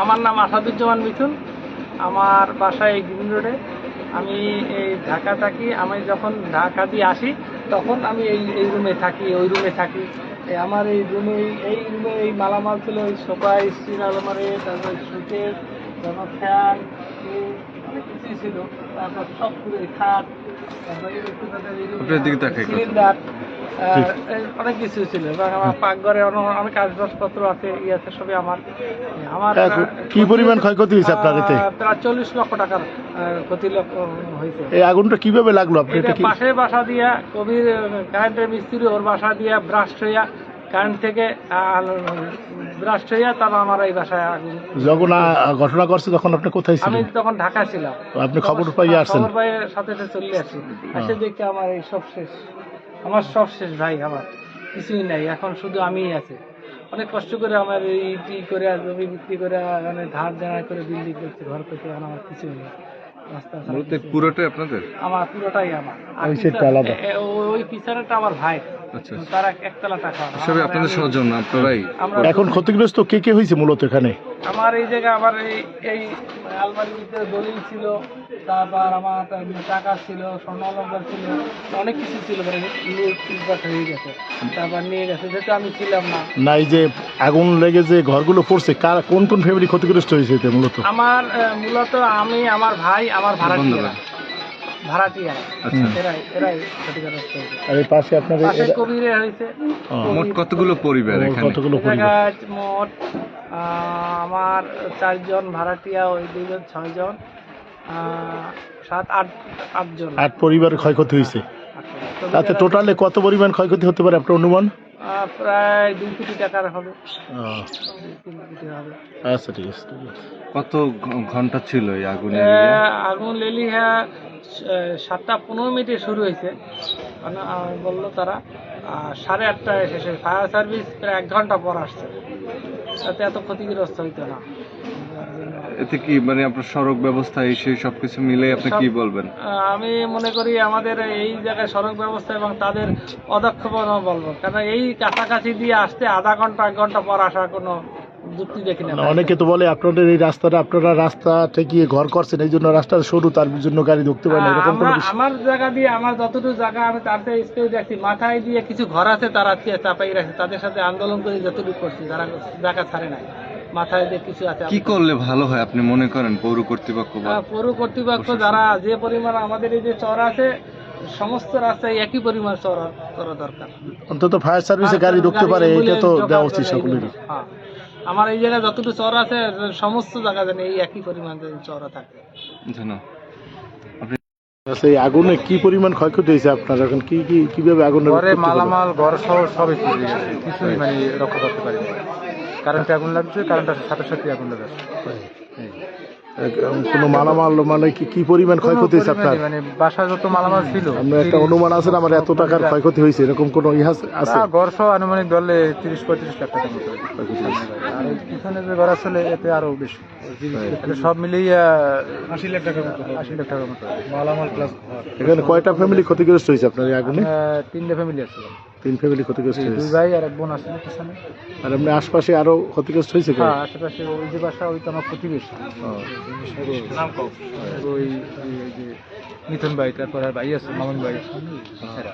আমার নাম আসাদুজ্জামান মিথুন আমার বাসা এই গ্রিন রোডে। আমি এই ঢাকা থাকি। আমি যখন ঢাকা দিয়ে আসি তখন আমি এই এই রুমে থাকি ওই রুমে থাকি। আমার এই রুমে এই রুমে এই মালামাল ছিল ওই সোফা স্টিল আলমারি তারপর সুকেস তারপর ফ্যান অনেক কিছুই ছিল। তারপর সব খাট তারপর। সিলিন্ডার অনেক কিছু ছিল। এবং আমার পাকঘরে অনেক- আসবাবপত্র আছে ই আছে সবই আমার। আমার কি পরিমাণ ক্ষয়ক্ষতি হয়েছে আপনার এতে? প্রায় চল্লিশ লক্ষ টাকার ক্ষতি হয়েছে। এই আগুনটা কীভাবে লাগল আপনি পাশের বাসা দিয়া কবির কারেন্টের মিস্ত্রি ওর বাসা দিয়া ব্রাস্ট হইয়া কারেন্ট থেকে ব্রাস্ট হইয়া তারপর আমার এই বাসায় আগুন যখন ঘটনা করছে তখন আপনি কোথায় আমি ছিলেন? তখন ঢাকা ছিলাম। আপনি খবর পাইয়ে আসছেন? খবর পাইয়ে সাথে সাথে চলে আসি। এসে দেখি আমার এই সব শেষ। আমার সব শেষ ভাই আমার কিছুই নাই এখন শুধু আমিই আছে। অনেক কষ্ট করে আমার এই করে জমি বিক্রি করে মানে ধার দেনা করে বিল্ডিং করছি ঘর করতে আমার কিছুই নেই। পুরোটাই আপনাদের? আমার পুরোটাই আমার। ওই পিছনেটা আমার ভাই। তার একতলা টাকা সবই আপনাদের স্বজন আপনারাই। এখন ক্ষতিগ্রস্ত কে কে হয়েছে মূলত এখানে? আমার এই জায়গায় আমার এই এই আলমারির ভিতরে দলিল ছিল তারপর আমার টাকা ছিল স্বর্ণ অলঙ্কার ছিল অনেক কিছু ছিল মানে হয়ে গেছে। তারপর নিয়ে গেছে যেহেতু আমি ছিলাম না। না এই যে আগুন লেগে যে ঘরগুলো পড়ছে কার কোন কোন ফ্যামিলি ক্ষতিগ্রস্ত হয়েছে এতে মূলত? আমার মূলত আমি আমার ভাই আমার বন্ধুরা। ভাড়াটিয়া আচ্ছা। এরাই এরাই ক্ষতিগ্রস্ত হয়েছে। আর এই পাশে আপনাদের পাশে কবিরে হয়েছে। মোট কতগুলো পরিবার এখানে? কতগুলো পরিবার? মোট আমার চারজন ভাড়াটিয়া ওই দুইজন ছয়জন সাত আট আটজন। আট পরিবারের ক্ষয়ক্ষতি হয়েছে। তাতে টোটালে কত পরিমাণ ক্ষয়ক্ষতি হতে পারে আপনার অনুমান? প্রায় দুই কোটি টাকার হবে। তিন কোটি হবে। আচ্ছা ঠিক আছে কত ঘণ্টা ছিল এই আগুন? আগুন লেলিহা হ্যাঁ সাতটা পনেরো মিনিটে শুরু হয়েছে। মানে বলল তারা সাড়ে আটটায় শেষ হয়েছে ফায়ার সার্ভিস প্রায় এক ঘণ্টা পর আসছে। তাতে এত ক্ষতিগ্রস্ত হইতো না। এতে কি মানে আপনার সড়ক ব্যবস্থা এই সেই সবকিছু মিলে আপনি কি বলবেন? আমি মনে করি আমাদের এই জায়গায় সড়ক ব্যবস্থা এবং তাদের অদক্ষপনা বলব। কারণ এই কাছাকাছি দিয়ে আসতে আধা ঘণ্টা এক ঘণ্টা পর আসার কোনো যুক্তি দেখি না। না, অনেকে তো বলে আপনাদের এই রাস্তাটা আপনারা রাস্তা ঠেকিয়ে ঘর করছেন এই জন্য রাস্তাটা সরু তার জন্য গাড়ি ঢুকতে পারে না এরকম কোনো আমার জায়গা দিয়ে আমার যতটুকু জায়গা আমি তার থেকে স্পেস দেখছি। মাথায় দিয়ে কিছু ঘর আছে তারা চাপাই রাখছে তাদের সাথে আন্দোলন করে যতটুকু করছি তারা জায়গা ছাড়ে নাই। মাথায় দিয়ে কিছু আছে কি করলে ভালো হয়? আপনি মনে করেন পৌর কর্তৃপক্ষ বা পৌর কর্তৃপক্ষ যারা যে পরিমাণ আমাদের এই যে চর আছে সমস্ত রাস্তায় একই পরিমাণ চর করা দরকার। অন্তত ফায়ার সার্ভিসে গাড়ি ঢুকতে পারে এটা তো দেওয়া উচিত সকলেরই। হ্যাঁ। আমার এই জায়গায় যতটুকু চর আছে সমস্ত জায়গা যেন এই একই পরিমাণ চর থাকে। জানো আচ্ছা আগুনে কি পরিমাণ ক্ষয়ক্ষতি হয়েছে আপনার? এখন কি কি কীভাবে আগুন ঘরে মালামাল ঘর সহ সবই পুড়ে গেছে। কিছুই মানে রক্ষা করতে পারিনি। কারেন্টে আগুন লাগছে কারেন্টের সাথে সাথে আগুন লাগাচ্ছে কোনো মালামাল মানে কি কি পরিমাণ ক্ষয়ক্ষতি হয়েছে আপনার? মানে বাসায় যত মালামাল ছিল। আপনার একটা অনুমান আছে না আমার এত টাকার ক্ষয়ক্ষতি হয়েছে এরকম কোনো ইহা আছে? ঘর সহ আনুমানিক ধরলে তিরিশ পঁয়ত্রিশ লাখ টাকার মতো আর পিছনে যে ঘর আসলে এতে আরও বেশি। সব মিলিয়ে আশি লাখ টাকার মতো আশি লাখ টাকার মতো মালামাল প্লাস এখানে কয়টা ফ্যামিলি ক্ষতিগ্রস্ত হয়েছে আপনার এই আগুনে? তিনটে ফ্যামিলি আছে। তিন ফ্যামিলি ক্ষতিগ্রস্ত হয়েছে। দুই ভাই আর এক বোন আছে পিছনে আর এমনি আশপাশে আরও ক্ষতিগ্রস্ত হয়েছে কেউ? হ্যাঁ আশেপাশে ওই যে বাসা ওই তো আমার প্রতিবেশী। ও, ওই ওই- ওই যে মিথুন ভাই তারপর আর ভাই আছে মামুন ভাই। এরা।